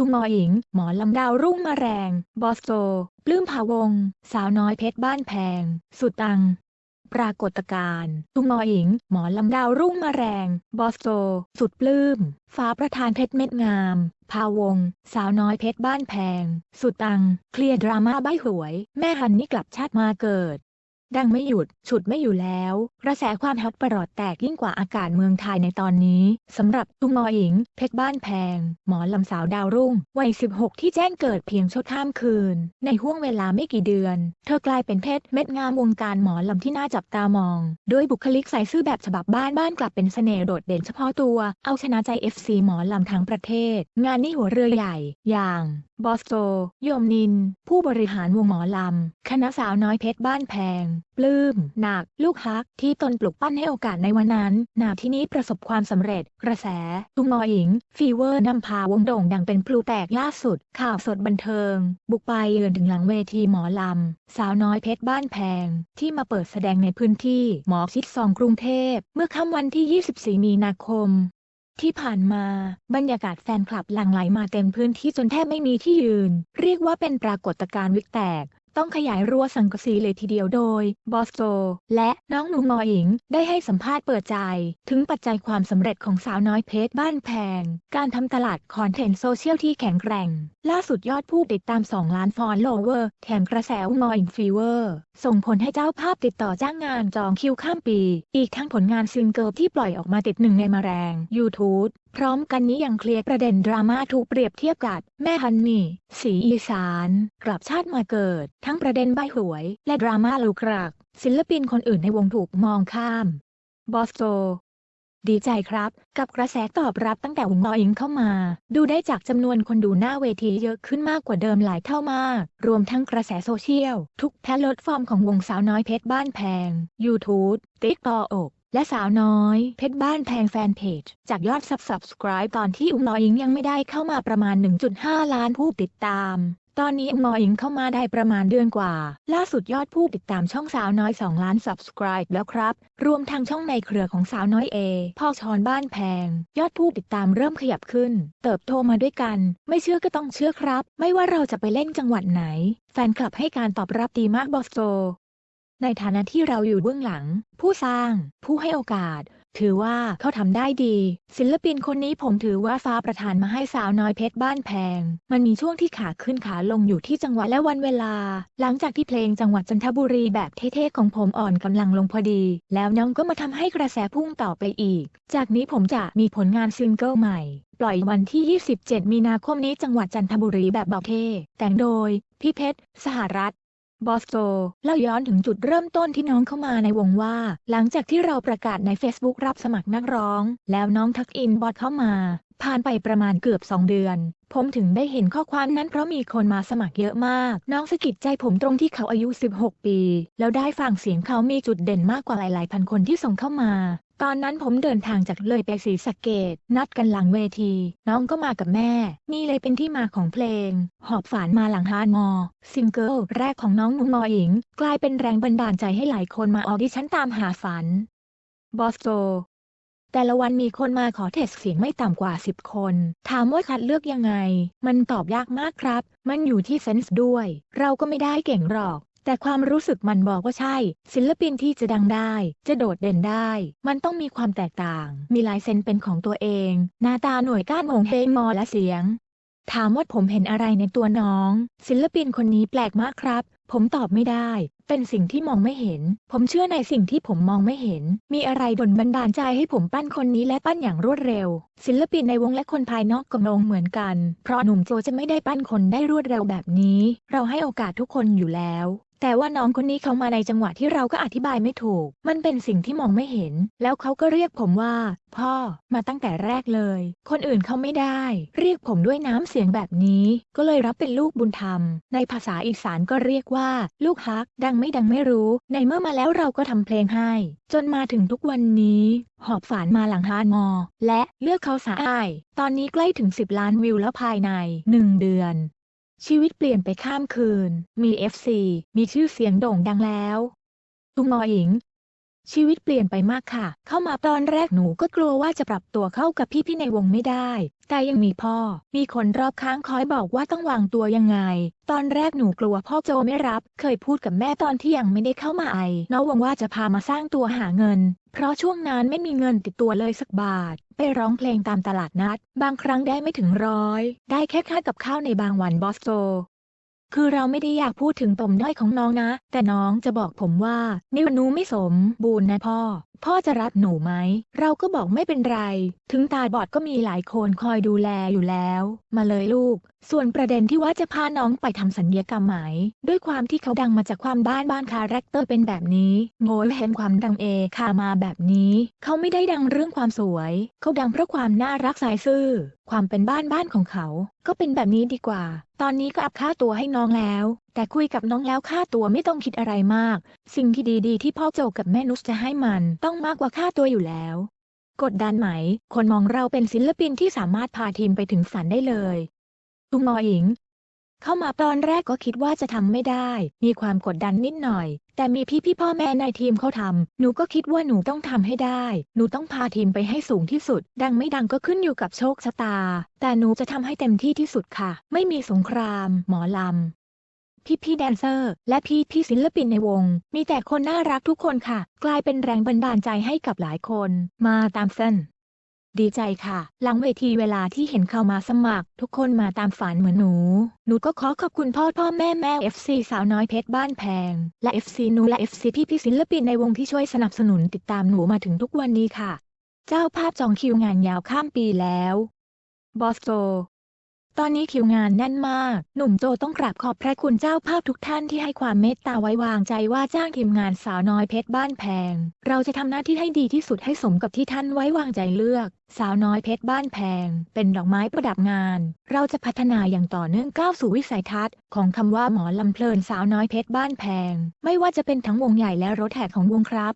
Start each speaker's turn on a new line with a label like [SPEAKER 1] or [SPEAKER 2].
[SPEAKER 1] ตุงมอหญิง หมอลำดาวรุ่งมาแรง บอสโจปลื้มภาวง สาวน้อยเพชรบ้านแพง สุดตัง ปรากฏการณ์ตุงมอหญิง หมอลำดาวรุ่งมาแรง บอสโจสุดปลื้ม ฟ้าประธานเพชรเม็ดงามพาวง สาวน้อยเพชรบ้านแพง สุดตัง เคลียร์ดราม่าใบหวย แม่ฮันนี่กลับชาติมาเกิด ดังไม่หยุด ฉุดไม่อยู่แล้ว กระแสความฮอตประหลอดแตกยิ่งกว่าอากาศเมืองไทยในตอนนี้ สำหรับตุงมอหญิง เพชรบ้านแพง หมอลำสาวดาวรุ่ง วัย 16 ที่แจ้งเกิดเพียงชั่วข้ามคืน ในห่วงเวลาไม่กี่เดือน เธอกลายเป็นเพชรเม็ดงามวงการหมอลำที่น่าจับตามอง ด้วยบุคลิกใส่ซื่อแบบฉบับบ้านบ้านกลับเป็นเสน่ห์โดดเด่นเฉพาะตัว เอาชนะใจ FC หมอลำทั้งประเทศ งานนี้หัวเรือใหญ่ อย่างบอสโจโยมนิน ผู้บริหารวงหมอลำ คณะสาวน้อยเพชรบ้านแพงปลื้ม หนัก ลูกฮัก ที่ตนปลุกปั้นให้โอกาสในวันนั้น นาที่นี้ประสบความสำเร็จ กระแส ตุงมอหญิง ฟีเวอร์นำพาวงโด่งดังเป็นพลูแตกล่าสุด ข่าวสดบันเทิง บุกไปเยือนถึงหลังเวทีหมอลำ สาวน้อยเพชรบ้านแพง ที่มาเปิดแสดงในพื้นที่หมอชิดซองกรุงเทพ เมื่อค่ำวันที่ 24 มีนาคมที่ผ่านมาบรรยากาศแฟนคลับหลั่งไหลมาเต็มพื้นที่จนแทบไม่มีที่ยืน เรียกว่าเป็นปรากฏการณ์วิกแตกต้องขยายรั้วสังกสีเลยทีเดียวโดย บอสโจและน้องหนูมอหญิง ได้ให้สัมภาษณ์เปิดใจ ถึงปัจจัยความสำเร็จของสาวน้อยเพชรบ้านแพง การทำตลาดคอนเทนต์โซเชียลที่แข็งแกร่ง ล่าสุดยอดผู้ติดตาม 2 ล้านฟอลโลเวอร์ แถมกระแสอุมออิงฟีเวอร์ ส่งผลให้เจ้าภาพติดต่อจ้างงานจองคิวข้ามปี อีกทั้งผลงานซิงเกิลที่ปล่อยออกมาติดหนึ่งในมาแรง YouTube พร้อมกันนี้ยังเคลียร์ประเด็นดราม่าถูกเปรียบเทียบกับแม่ฮันนี่ สีอีสาน กลับชาติมาเกิด ทั้งประเด็นใบหวย และดราม่าลูกรัก ศิลปินคนอื่นในวงถูกมองข้ามบอสโจ ดีใจครับ กับกระแสตอบรับตั้งแต่วงมออิงเข้ามา ดูได้จากจำนวนคนดูหน้าเวทีเยอะขึ้นมากกว่าเดิมหลายเท่ามาก รวมทั้งกระแสโซเชียล ทุกแพลตฟอร์มของวงสาวน้อยเพชรบ้านแพง YouTube TikTok และสาวน้อย เพชรบ้านแพงแฟนเพจ จากยอด Subscribe ตอนที่อุมมอยอิงยังไม่ได้เข้ามาประมาณ 1.5 ล้านผู้ติดตาม ตอนนี้มออิงเข้ามาได้ประมาณเดือนกว่า ล่าสุดยอดผู้ติดตามช่องสาวน้อย 2 ล้าน Subscribe แล้วครับ รวมทางช่องในเครือของสาวน้อยเอพ่อชอนบ้านแพง ยอดผู้ติดตามเริ่มขยับขึ้น เติบโตมาด้วยกัน ไม่เชื่อก็ต้องเชื่อครับ ไม่ว่าเราจะไปเล่นจังหวัดไหน แฟนคลับให้การตอบรับดีมากบอสโจในฐานะที่เราอยู่เบื้องหลัง ผู้สร้าง ผู้ให้โอกาส ถือว่าเขาทำได้ดี ศิลปินคนนี้ผมถือว่าฟ้าประทานมาให้สาวน้อยเพชรบ้านแพง มันมีช่วงที่ขาขึ้นขาลงอยู่ที่จังหวะและวันเวลา หลังจากที่เพลงจังหวัดจันทบุรีแบบเท่ๆของผมอ่อนกำลังลงพอดี แล้วน้องก็มาทำให้กระแสพุ่งต่อไปอีก จากนี้ผมจะมีผลงานซิงเกิลใหม่ ปล่อยวันที่ 27 มีนาคมนี้จังหวัดจันทบุรีแบบเบาเท่แต่งโดยพี่เพชร สหรัฐ บอสโจเล่าย้อนถึงจุดเริ่มต้นที่น้องเข้ามาในวงว่า หลังจากที่เราประกาศใน Facebook รับสมัครนักร้อง แล้วน้องทักอินบอสเข้ามา ผ่านไปประมาณเกือบ 2 เดือน ผมถึงได้เห็นข้อความนั้นเพราะมีคนมาสมัครเยอะมาก น้องสะกิดใจผมตรงที่เขาอายุ 16 ปี แล้วได้ฟังเสียงเขามีจุดเด่นมากกว่าหลายๆ พันคนที่ส่งเข้ามา ตอนนั้นผมเดินทางจากเลยไปศรีสะเกดนัดกันหลังเวที น้องก็มากับแม่ นี่เลยเป็นที่มาของเพลง หอบฝานมาหลังฮานมอ ซิงเกิลแรกของน้องนุงมออิง กลายเป็นแรงบันดาลใจให้หลายคนมาออดิชั่นตามหาฝัน บอสโจแต่ละวันมีคนมาขอเทสเสียงไม่ต่ำกว่า 10 คน ถามว่าคัดเลือกยังไง มันตอบยากมากครับ มันอยู่ที่เซนส์ด้วย เราก็ไม่ได้เก่งหรอก แต่ความรู้สึกมันบอกว่าใช่ ศิลปินที่จะดังได้ จะโดดเด่นได้ มันต้องมีความแตกต่าง มีลายเซ็นเป็นของตัวเอง หน้าตาหน่วยก้านโงเฮงมอและเสียง ถามว่าผมเห็นอะไรในตัวน้อง ศิลปินคนนี้แปลกมากครับ ผมตอบไม่ได้ เป็นสิ่งที่มองไม่เห็น ผมเชื่อในสิ่งที่ผมมองไม่เห็น มีอะไรดลบันดาลใจให้ผมปั้นคนนี้และปั้นอย่างรวดเร็ว ศิลปินในวงและคนภายนอกก็งงเหมือนกัน เพราะหนุ่มโจจะไม่ได้ปั้นคนได้รวดเร็วแบบนี้ เราให้โอกาสทุกคนอยู่แล้ว แต่ว่าน้องคนนี้เขามาในจังหวะที่เราก็อธิบายไม่ถูก มันเป็นสิ่งที่มองไม่เห็น แล้วเขาก็เรียกผมว่า พ่อ มาตั้งแต่แรกเลย คนอื่นเขาไม่ได้ เรียกผมด้วยน้ำเสียงแบบนี้ ก็เลยรับเป็นลูกบุญธรรม ในภาษาอีสานก็เรียกว่า ลูกฮัก ดังไม่ดังไม่รู้ ในเมื่อมาแล้วเราก็ทำเพลงให้ จนมาถึงทุกวันนี้ หอบฝานมาหลังฮานมอและเลือกเขาสาอาย ตอนนี้ใกล้ถึง 10 ล้านวิวแล้วภายใน 1 เดือน ชีวิตเปลี่ยนไปข้ามคืน มีเอฟซีมีชื่อเสียงโด่งดังแล้ว ตุงมอหญิง ชีวิตเปลี่ยนไปมากค่ะ เข้ามาตอนแรกหนูก็กลัวว่าจะปรับตัวเข้ากับพี่ๆในวงไม่ได้ แต่ยังมีพ่อ มีคนรอบข้างคอยบอกว่าต้องวางตัวยังไง ตอนแรกหนูกลัวพ่อโจไม่รับ เคยพูดกับแม่ตอนที่ยังไม่ได้เข้ามาไอน้องวงว่าจะพามาสร้างตัวหาเงิน เพราะช่วงนั้นไม่มีเงินติดตัวเลยสักบาท ไปร้องเพลงตามตลาดนัด บางครั้งได้ไม่ถึงร้อย ได้แค่ค่ากับข้าวในบางวันบอสโจ คือเราไม่ได้อยากพูดถึงปมด้อยของน้องนะ แต่น้องจะบอกผมว่านี่หนูไม่สมบูรณ์นะพ่อ พ่อจะรับหนูไหม เราก็บอกไม่เป็นไร ถึงตาบอดก็มีหลายคนคอยดูแลอยู่แล้ว มาเลยลูก ส่วนประเด็นที่ว่าจะพาน้องไปทำสัญญกรรมไหม ด้วยความที่เขาดังมาจากความบ้านบ้านคาแรคเตอร์เป็นแบบนี้ โง่เห็นความดังเอคามาแบบนี้ เขาไม่ได้ดังเรื่องความสวย เขาดังเพราะความน่ารักสายซื่อ ความเป็นบ้านบ้านของเขา ก็เป็นแบบนี้ดีกว่า ตอนนี้ก็อัพค่าตัวให้น้องแล้วแต่คุยกับน้องแล้วค่าตัวไม่ต้องคิดอะไรมาก สิ่งที่ดีๆ ที่พ่อโจกับแม่นุชจะให้มันต้องมากกว่าค่าตัวอยู่แล้ว กดดันไหม คนมองเราเป็นศิลปินที่สามารถพาทีมไปถึงฝันได้เลยทุงมอหญิง เข้ามาตอนแรกก็คิดว่าจะทำไม่ได้ มีความกดดันนิดหน่อย แต่มีพี่พี่พ่อแม่ในทีมเขาทำหนูก็คิดว่าหนูต้องทำให้ได้ หนูต้องพาทีมไปให้สูงที่สุด ดังไม่ดังก็ขึ้นอยู่กับโชคชะตา แต่หนูจะทำให้เต็มที่ที่สุดค่ะ ไม่มีสงคราม หมอลำ พี่พี่แดนเซอร์ และพี่พี่ศิลปินในวง มีแต่คนน่ารักทุกคนค่ะ กลายเป็นแรงบันดาลใจให้กับหลายคน มาตามเส้นดีใจค่ะ หลังเวทีเวลาที่เห็นเขามาสมัคร ทุกคนมาตามฝันเหมือนหนู หนูก็ขอขอบคุณพ่อพ่อแม่แม่ FC สาวน้อยเพชรบ้านแพง และ FC หนูและ FC พี่พี่ศิลปินในวงที่ช่วยสนับสนุนติดตามหนูมาถึงทุกวันนี้ค่ะ เจ้าภาพจองคิวงานยาวข้ามปีแล้ว บอสโจ ตอนนี้คิวงานแน่นมาก หนุ่มโจต้องกราบขอบพระคุณเจ้าภาพทุกท่านที่ให้ความเมตตาไว้วางใจว่าจ้างทีมงานสาวน้อยเพชรบ้านแพง เราจะทำหน้าที่ให้ดีที่สุดให้สมกับที่ท่านไว้วางใจเลือก สาวน้อยเพชรบ้านแพง เป็นดอกไม้ประดับงาน เราจะพัฒนาอย่างต่อเนื่องก้าวสู่วิสัยทัศน์ ของคำว่าหมอลำเพลินสาวน้อยเพชรบ้านแพง ไม่ว่าจะเป็นทั้งวงใหญ่และรถแห่ของวงครับ